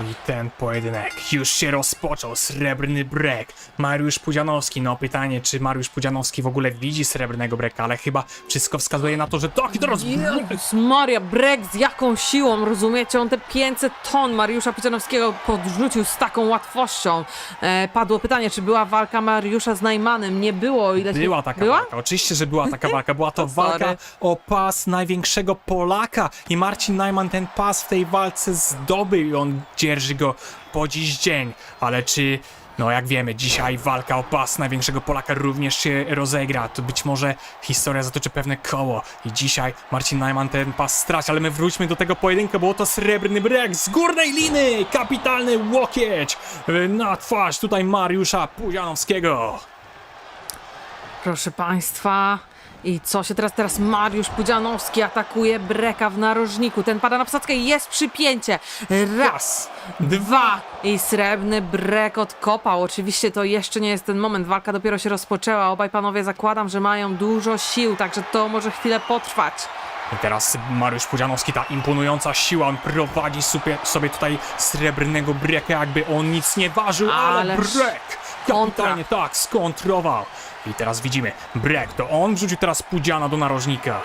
I ten pojedynek już się rozpoczął. Srebrny brek. Mariusz Pudzianowski. No pytanie, czy Mariusz Pudzianowski w ogóle widzi srebrnego breka, ale chyba wszystko wskazuje na to, że tak teraz Jezus Maria, Brek z jaką siłą, rozumiecie? On te 500 ton Mariusza Pucianowskiego podrzucił z taką łatwością. E, padło pytanie, czy była walka Mariusza z Najmanem? Nie było, ile się- Była taka Była? walka, oczywiście, że była taka walka. Była to walka o pas największego Polaka i Marcin Najman ten pas w tej walce zdobył i on dzierży go po dziś dzień. Ale czy, no jak wiemy, dzisiaj walka o pas największego Polaka również się rozegra. To być może historia zatoczy pewne koło i dzisiaj Marcin Najman ten pas straci, ale my wróćmy do tego pojedynku, było to srebrny brek z górnej liny, kapitalny łokieć na twarz tutaj Mariusza Pudzianowskiego. Proszę Państwa. I co się teraz? Teraz Mariusz Pudzianowski atakuje Breka w narożniku. Ten pada na posadzkę i jest przypięcie. Raz, dwa i srebrny Brek odkopał. Oczywiście to jeszcze nie jest ten moment. Walka dopiero się rozpoczęła. Obaj panowie zakładam, że mają dużo sił, także to może chwilę potrwać. I teraz Mariusz Pudzianowski, ta imponująca siła, on prowadzi sobie, sobie tutaj srebrnego breka, jakby on nic nie ważył, ale Ależ brek. Kapitalnie tak skontrował. I teraz widzimy, brek, to on wrzucił teraz Pudziana do narożnika.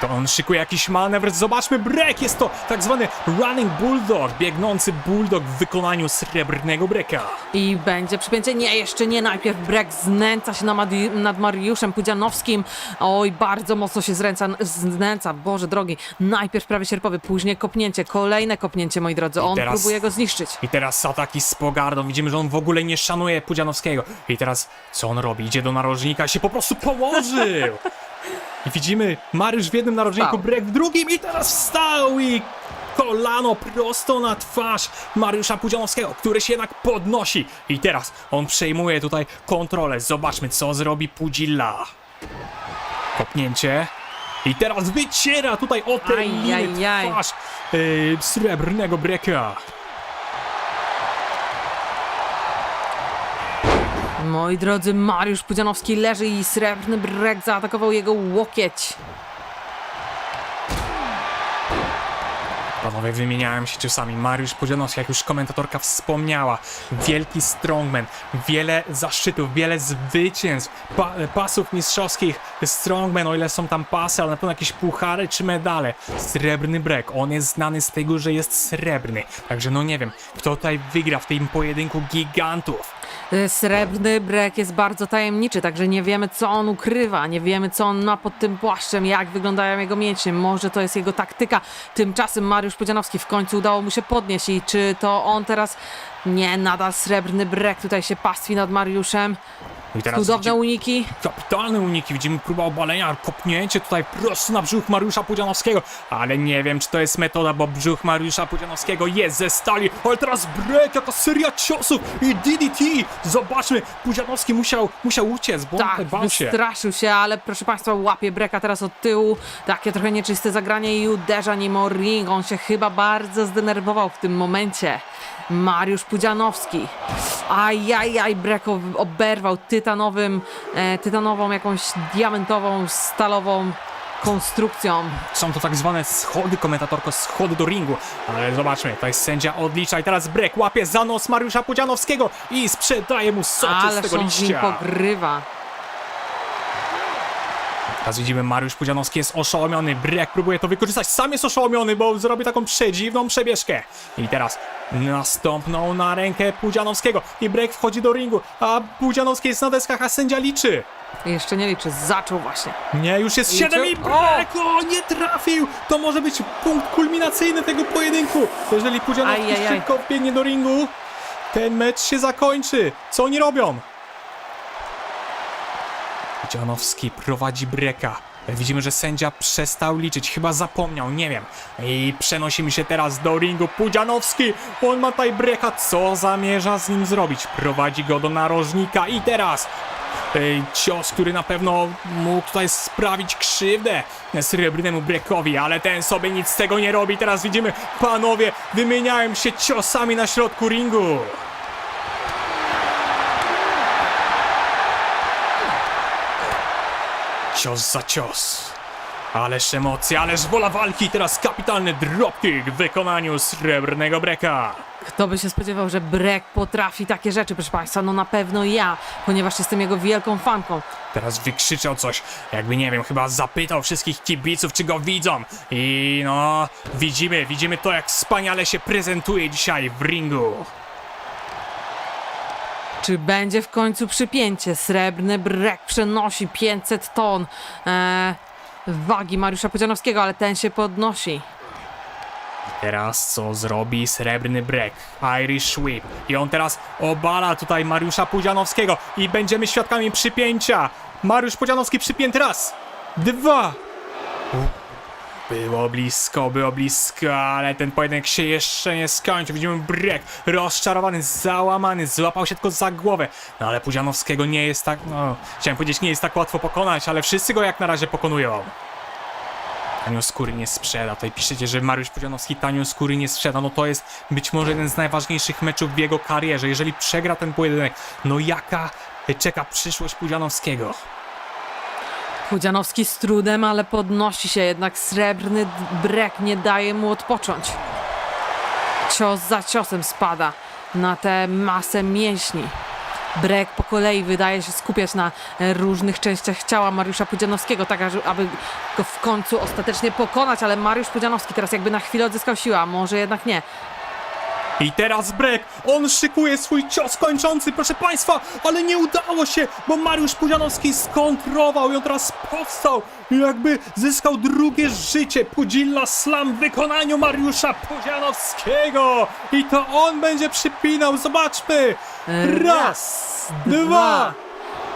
To on szykuje jakiś manewr, zobaczmy, brek, jest to tak zwany running bulldog, biegnący bulldog w wykonaniu srebrnego breka. I będzie przypięcie. Nie, jeszcze nie. Najpierw Brek znęca się nad, nad Mariuszem Pudzianowskim. Oj, bardzo mocno się zręca, znęca. Boże drogi. Najpierw prawie sierpowy, później kopnięcie. Kolejne kopnięcie, moi drodzy. On teraz- próbuje go zniszczyć. I teraz ataki z pogardą. Widzimy, że on w ogóle nie szanuje Pudzianowskiego. I teraz co on robi? Idzie do narożnika i się po prostu położył. I widzimy Mariusz w jednym narożniku, Wstał. Brek w drugim i teraz wstał i kolano prosto na twarz Mariusza Pudzianowskiego, który się jednak podnosi. I teraz on przejmuje tutaj kontrolę. Zobaczmy, co zrobi Pudzilla. Kopnięcie. I teraz wyciera tutaj o aj. twarz yy, srebrnego Breka. Moi drodzy, Mariusz Pudzianowski leży i srebrny Brek zaatakował jego łokieć. Panowie wymieniałem się ciosami. Mariusz Pudzianowski, jak już komentatorka wspomniała, wielki strongman, wiele zaszczytów, wiele zwycięstw, pa pasów mistrzowskich strongman, o ile są tam pasy, ale na pewno jakieś puchary czy medale. Srebrny brek, on jest znany z tego, że jest srebrny. Także no nie wiem, kto tutaj wygra w tym pojedynku gigantów. Y, Srebrny Brek jest bardzo tajemniczy, także nie wiemy, co on ukrywa, nie wiemy, co on ma pod tym płaszczem, jak wyglądają jego mięśnie. Może to jest jego taktyka. Tymczasem Mariusz Pudzianowski w końcu udało mu się podnieść i czy to on teraz... Nie, nadal Srebrny Brek tutaj się pastwi nad Mariuszem. No I teraz Cudowne uniki. Kapitalne uniki, widzimy próba obalenia, kopnięcie tutaj prosto na brzuch Mariusza Pudzianowskiego, ale nie wiem czy to jest metoda, bo brzuch Mariusza Pudzianowskiego jest ze stali, ale teraz break, jaka seria ciosów i DDT, zobaczmy, Pudzianowski musiał, musiał uciec, bo on Tak, tutaj bał się. wystraszył się, ale proszę Państwa, łapie Breka teraz od tyłu. Takie trochę nieczyste zagranie i uderza nim o ring. On się chyba bardzo zdenerwował w tym momencie. Mariusz Pudzianowski. Ajajaj, Brek ob- oberwał tytanowym, e, tytanową jakąś diamentową, stalową konstrukcją. Są to tak zwane schody, komentatorko, schody do ringu, ale zobaczmy, tutaj sędzia odlicza i teraz break łapie za nos Mariusza Pudzianowskiego i sprzedaje mu soczy Ależ tego z nim liścia. pogrywa. Teraz widzimy, Mariusz Pudzianowski jest oszołomiony, Brek próbuje to wykorzystać, sam jest oszołomiony, bo zrobi taką przedziwną przebieżkę. I teraz nastąpną na rękę Pudzianowskiego i Brek wchodzi do ringu, a Pudzianowski jest na deskach, a sędzia liczy. Jeszcze nie liczy, zaczął właśnie. Nie, już jest Liczył? 7 i Brek, o, nie trafił! To może być punkt kulminacyjny tego pojedynku. Jeżeli Pudzianowski Ajajaj. szybko biegnie do ringu, ten mecz się zakończy. Co oni robią? Pudzianowski prowadzi Breka. Widzimy, że sędzia przestał liczyć, chyba zapomniał, nie wiem. I przenosimy się teraz do ringu. Pudzianowski, on ma tutaj Breka, co zamierza z nim zrobić? Prowadzi go do narożnika i teraz Ej, cios, który na pewno mógł tutaj sprawić krzywdę srebrnemu Brekowi, ale ten sobie nic z tego nie robi. Teraz widzimy, panowie wymieniają się ciosami na środku ringu. Cios za cios. Ależ emocje, ależ wola walki. Teraz kapitalny dropkick w wykonaniu srebrnego Breka. Kto by się spodziewał, że Brek potrafi takie rzeczy, proszę Państwa? No na pewno ja, ponieważ jestem jego wielką fanką. Teraz wykrzyczał coś, jakby nie wiem, chyba zapytał wszystkich kibiców, czy go widzą. I no, widzimy, widzimy to, jak wspaniale się prezentuje dzisiaj w ringu. Czy będzie w końcu przypięcie? Srebrny Brek przenosi 500 ton e, wagi Mariusza Pudzianowskiego, ale ten się podnosi. Teraz co zrobi srebrny break? Irish Whip. I on teraz obala tutaj Mariusza Pudzianowskiego. I będziemy świadkami przypięcia. Mariusz Pudzianowski przypięty raz. Dwa. Było blisko, było blisko, ale ten pojedynek się jeszcze nie skończył. Widzimy break rozczarowany, załamany, złapał się tylko za głowę. No ale Pudzianowskiego nie jest tak, no, chciałem powiedzieć, nie jest tak łatwo pokonać, ale wszyscy go jak na razie pokonują. Tanio skóry nie sprzeda. Tutaj piszecie, że Mariusz Pudzianowski tanio skóry nie sprzeda. No to jest być może jeden z najważniejszych meczów w jego karierze. Jeżeli przegra ten pojedynek, no jaka czeka przyszłość Pudzianowskiego? Pudzianowski z trudem, ale podnosi się, jednak srebrny Brek nie daje mu odpocząć. Cios za ciosem spada na tę masę mięśni. Brek po kolei wydaje się skupiać na różnych częściach ciała Mariusza Pudzianowskiego, tak aby go w końcu ostatecznie pokonać, ale Mariusz Pudzianowski teraz jakby na chwilę odzyskał siłę, a może jednak nie. I teraz Brek, on szykuje swój cios kończący, proszę Państwa, ale nie udało się, bo Mariusz Pudzianowski skontrował i on teraz powstał i jakby zyskał drugie życie. Pudzilla Slam w wykonaniu Mariusza Pudzianowskiego i to on będzie przypinał, zobaczmy. Raz, dwa.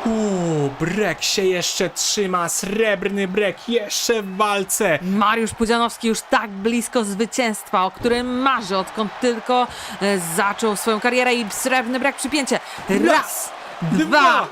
Uuu, Brek się jeszcze trzyma, srebrny Brek jeszcze w walce. Mariusz Pudzianowski już tak blisko zwycięstwa, o którym marzy, odkąd tylko e, zaczął swoją karierę i srebrny brak przypięcie. Raz, dwa.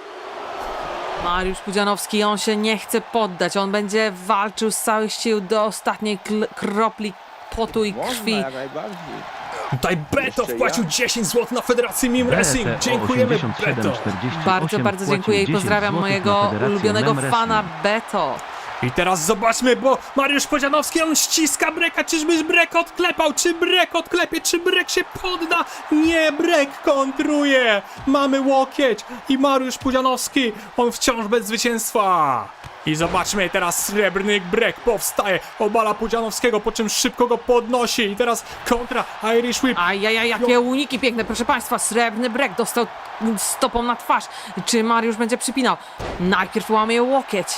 Mariusz Pudzianowski, on się nie chce poddać, on będzie walczył z całych sił do ostatniej kropli potu i krwi. Można, jak najbardziej. Tutaj Beto Jeszcze wpłacił 10 zł na Federacji Mim Wrestling. BTO Dziękujemy 87 Beto. 48 Bardzo, bardzo dziękuję i 10 pozdrawiam mojego Federację ulubionego fana. Beto. I teraz zobaczmy, bo Mariusz Podzianowski, on ściska Breka. Czyżbyś Brek odklepał? Czy Brek odklepie? Czy Brek się podda? Nie, Brek kontruje. Mamy łokieć i Mariusz Pudzianowski, on wciąż bez zwycięstwa. I zobaczmy, teraz srebrny Brek powstaje, obala Pudzianowskiego, po czym szybko go podnosi. I teraz kontra Irish Whip. Ajajaj, jakie uniki piękne, proszę Państwa. Srebrny brek dostał stopą na twarz. Czy Mariusz będzie przypinał? Najpierw łamie łokieć.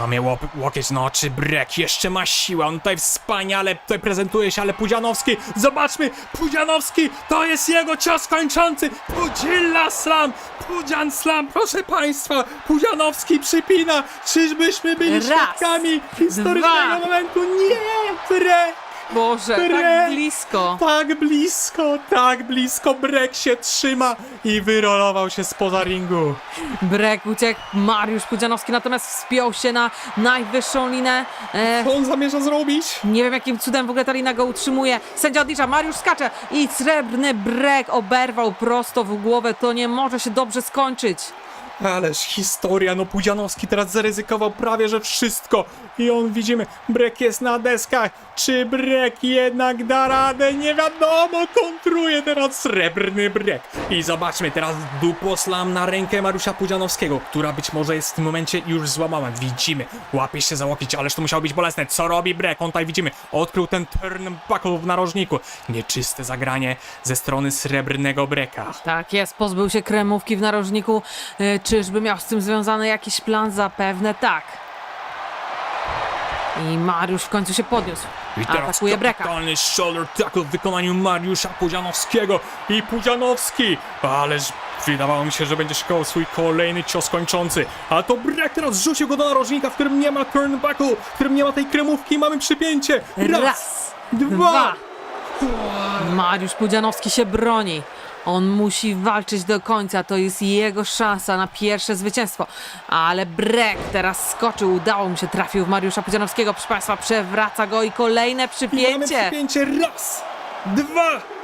Łamie łop, łokieć, no czy Brek jeszcze ma siłę, on tutaj wspaniale tutaj prezentuje się, ale Pudzianowski, zobaczmy, Pudzianowski, to jest jego cios kończący, Pudzilla Slam, Pudzian Slam, proszę państwa, Pudzianowski przypina, czyżbyśmy byli Raz, świadkami historycznego dwa. momentu, nie, Brek, Boże, Brek. tak blisko. tak blisko, tak blisko, Brek się trzyma i wyrolował się spoza ringu. Brek uciekł, Mariusz Pudzianowski natomiast wspiął się na najwyższą linę. E, Co on zamierza zrobić? nie wiem jakim cudem w ogóle ta lina go utrzymuje. Sędzia odlicza, Mariusz skacze i srebrny brek oberwał prosto w głowę. To nie może się dobrze skończyć. Ależ historia, no Pudzianowski teraz zaryzykował prawie że wszystko. I on widzimy, Brek jest na deskach, czy Brek jednak da radę, nie wiadomo, kontruje teraz srebrny Brek. I zobaczmy teraz duposlam na rękę Mariusza Pudzianowskiego, która być może jest w tym momencie już złamana, widzimy, łapie się za ależ to musiało być bolesne, co robi Brek, on tutaj widzimy, odkrył ten turnbuckle w narożniku, nieczyste zagranie ze strony srebrnego Breka. Tak jest, pozbył się kremówki w narożniku. Czyżby miał z tym związany jakiś plan? Zapewne tak. I Mariusz w końcu się podniósł. I teraz Atakuje Breka. kapitalny shoulder tackle w wykonaniu Mariusza Pudzianowskiego i Pudzianowski, ależ wydawało mi się, że będzie szukał swój kolejny cios kończący, a to Brek teraz rzucił go do narożnika, w którym nie ma turnbuckle, w którym nie ma tej kremówki i mamy przypięcie. Raz, Raz, dwa. Mariusz Pudzianowski się broni. On musi walczyć do końca, to jest jego szansa na pierwsze zwycięstwo. Ale Brek teraz skoczył, udało mu się, trafił w Mariusza Pudzianowskiego. Proszę Państwa, przewraca go i kolejne I mamy przypięcie. przypięcie, raz, dwa.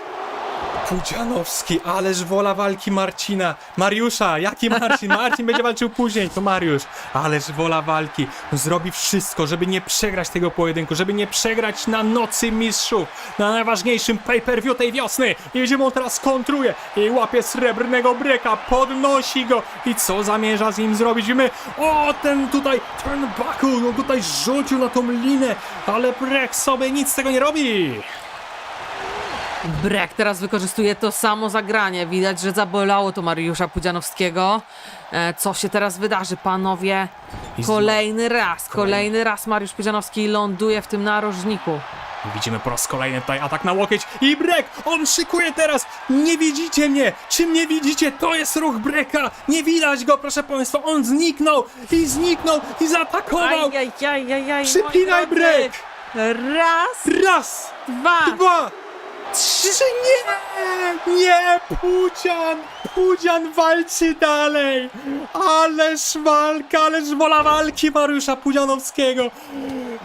Pudzianowski, ależ wola walki Marcina. Mariusza, jaki Marcin? Marcin będzie walczył później, to Mariusz. Ależ wola walki. Zrobi wszystko, żeby nie przegrać tego pojedynku, żeby nie przegrać na nocy mistrzów, na najważniejszym pay-per-view tej wiosny. I widzimy, on teraz kontruje i łapie srebrnego breka, podnosi go. I co zamierza z nim zrobić? Widzimy, o, ten tutaj turnbuckle, on tutaj rzucił na tą linę, ale brek sobie nic z tego nie robi. Brek teraz wykorzystuje to samo zagranie. Widać, że zabolało to Mariusza Pudzianowskiego. E, co się teraz wydarzy, panowie? Kolejny raz, kolejny raz Mariusz Pudzianowski ląduje w tym narożniku. Widzimy po raz kolejny tutaj atak na łokieć i Brek, on szykuje teraz, nie widzicie mnie, czy mnie widzicie, to jest ruch Breka, nie widać go proszę państwa, on zniknął i zniknął i zaatakował, Ajajajajaj, Przypinaj moi drodzy. brek. Raz, raz, dwa, dwa, trzy, nie, nie, Pudzian, Pudzian walczy dalej, ależ walka, ależ wola walki Mariusza Pudzianowskiego,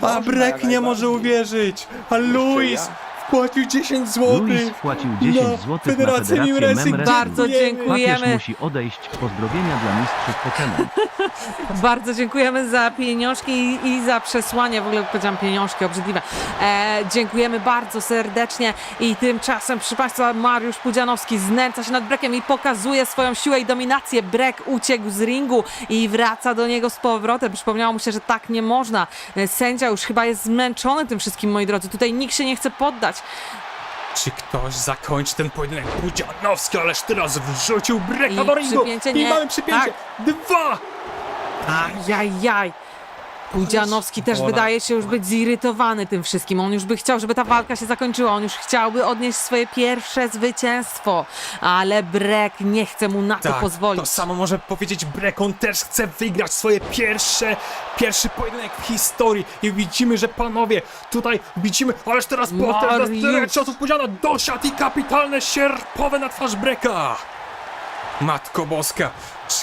a Brek nie może uwierzyć, a Luis. Wpłacił 10 zł. Luis wpłacił 10 na zł na Federację Federację Mim Wrestling. Mem Bardzo Wrestling. dziękujemy. Papież musi odejść. Pozdrowienia dla mistrzów Pokémon. Bardzo dziękujemy za pieniążki i, i za przesłanie. W ogóle powiedziałam pieniążki, obrzydliwe. E, dziękujemy bardzo serdecznie i tymczasem, proszę Państwa, Mariusz Pudzianowski znęca się nad Brekiem i pokazuje swoją siłę i dominację. Brek uciekł z ringu i wraca do niego z powrotem. Przypomniało mu się, że tak nie można. E, Sędzia już chyba jest zmęczony tym wszystkim, moi drodzy. Tutaj nikt się nie chce poddać. Czy ktoś zakończy ten pojedynek? Pudzianowski, ależ teraz wrzucił Breka I do ringu. przypięcie I nie. mamy przypięcie. Tak. Dwa. Ajajaj. Pudzianowski też Wola. wydaje się już być zirytowany tym wszystkim. On już by chciał, żeby ta walka się zakończyła. On już chciałby odnieść swoje pierwsze zwycięstwo. Ale Brek nie chce mu na to Tak, pozwolić. to samo może powiedzieć Brek, on też chce wygrać swoje pierwsze, pierwszy pojedynek w historii i widzimy, że panowie, tutaj widzimy, ależ teraz tyle ciosów Pudziana, dosiad i kapitalne sierpowe na twarz Breka. Matko Boska,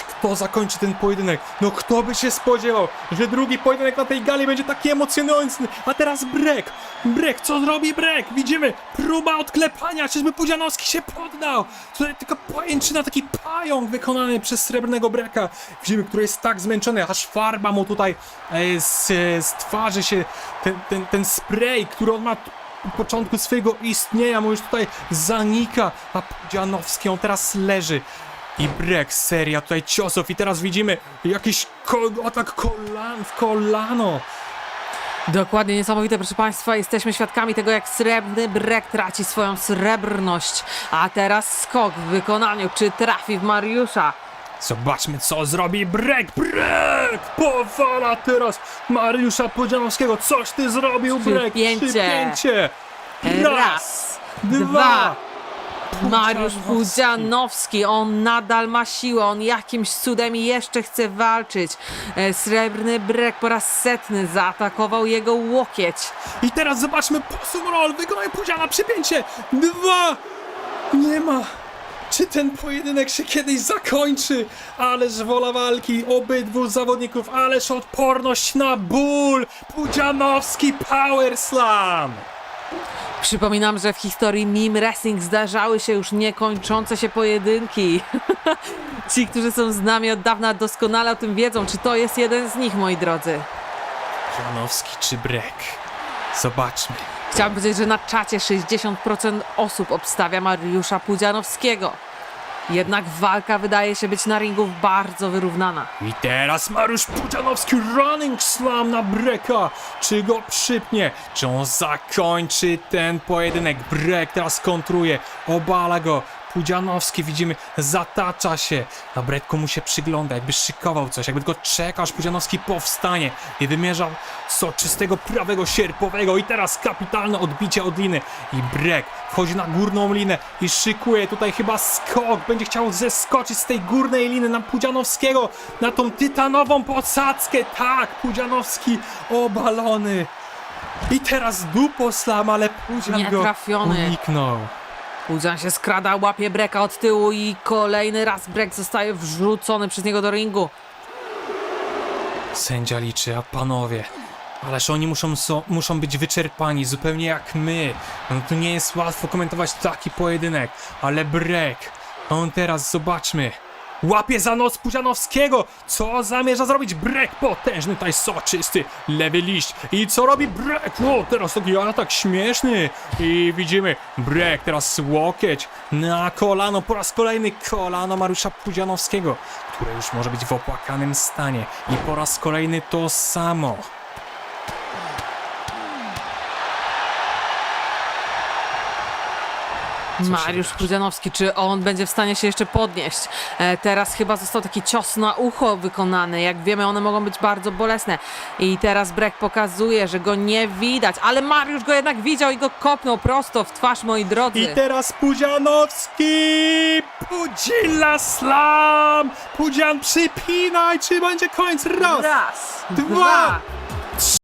kto zakończy ten pojedynek? No kto by się spodziewał, że drugi pojedynek na tej gali będzie taki emocjonujący, a teraz Brek, Brek, co zrobi Brek? Widzimy, próba odklepania, czyżby Pudzianowski się poddał? Tutaj tylko pajęczyna, taki pająk wykonany przez srebrnego Breka. Widzimy, który jest tak zmęczony, aż farba mu tutaj e, z, z twarzy się, ten, ten, ten spray, który on ma początku swojego istnienia mu już tutaj zanika, a Pudzianowski on teraz leży. I Brek, seria tutaj ciosów i teraz widzimy jakiś ko- atak kolan w kolano. Dokładnie niesamowite, proszę Państwa. Jesteśmy świadkami tego, jak srebrny Brek traci swoją srebrność. A teraz skok w wykonaniu. Czy trafi w Mariusza? Zobaczmy co zrobi Brek, Brek! Powala teraz Mariusza Pudzianowskiego, coś ty zrobił Brek, Przypięcie. Przypięcie. Raz, dwa, dwa. Mariusz Pudzianowski. On nadal ma siłę, on jakimś cudem jeszcze chce walczyć. E, Srebrny Brek po raz setny zaatakował jego łokieć. I teraz zobaczmy posum roll, wykonaj Pudziana, przypięcie, dwa, nie ma. Czy ten pojedynek się kiedyś zakończy? Ależ wola walki obydwu zawodników, ależ odporność na ból! Pudzianowski Power Slam! Przypominam, że w historii Mim Wrestling zdarzały się już niekończące się pojedynki. Ci, którzy są z nami od dawna doskonale o tym wiedzą, czy to jest jeden z nich, moi drodzy. Pudzianowski czy Brek? Zobaczmy. Chciałabym powiedzieć, że na czacie 60% osób obstawia Mariusza Pudzianowskiego. Jednak walka wydaje się być na ringu bardzo wyrównana. I teraz Mariusz Pudzianowski running slam na Breka. Czy go przypnie? Czy on zakończy ten pojedynek? Brek teraz kontruje, obala go. Pudzianowski widzimy, zatacza się. Na Bretku mu się przygląda, jakby szykował coś, jakby tylko czekał, aż Pudzianowski powstanie i wymierzał soczystego prawego sierpowego. I teraz kapitalne odbicie od liny. I Brek wchodzi na górną linę i szykuje tutaj chyba skok. Będzie chciał zeskoczyć z tej górnej liny na Pudzianowskiego, na tą tytanową posadzkę. Tak, Pudzianowski obalony. I teraz dupo slam, ale Pudzian go uniknął. Pudzian się skrada, łapie Breka od tyłu i kolejny raz Brek zostaje wrzucony przez niego do ringu. Sędzia liczy, a panowie, Ależ oni muszą, so, muszą być wyczerpani, zupełnie jak my. No to nie jest łatwo komentować taki pojedynek, ale Brek, on teraz zobaczmy. Łapie za nos Pudzianowskiego! Co zamierza zrobić Brek? Potężny tutaj soczysty, lewy liść. I co robi Brek? O, teraz taki atak śmieszny. I widzimy, Brek teraz łokieć na kolano, po raz kolejny kolano Mariusza Pudzianowskiego, które już może być w opłakanym stanie. I po raz kolejny to samo. Mariusz wydarzy? Pudzianowski, czy on będzie w stanie się jeszcze podnieść? E, teraz chyba został taki cios na ucho wykonany. Jak wiemy, one mogą być bardzo bolesne. I teraz Brek pokazuje, że go nie widać, ale Mariusz go jednak widział i go kopnął prosto w twarz, moi drodzy. I teraz Pudzianowski! Pudzilla slam! Pudzian przypinaj, czy będzie koniec? Raz, Raz, dwa, dwa,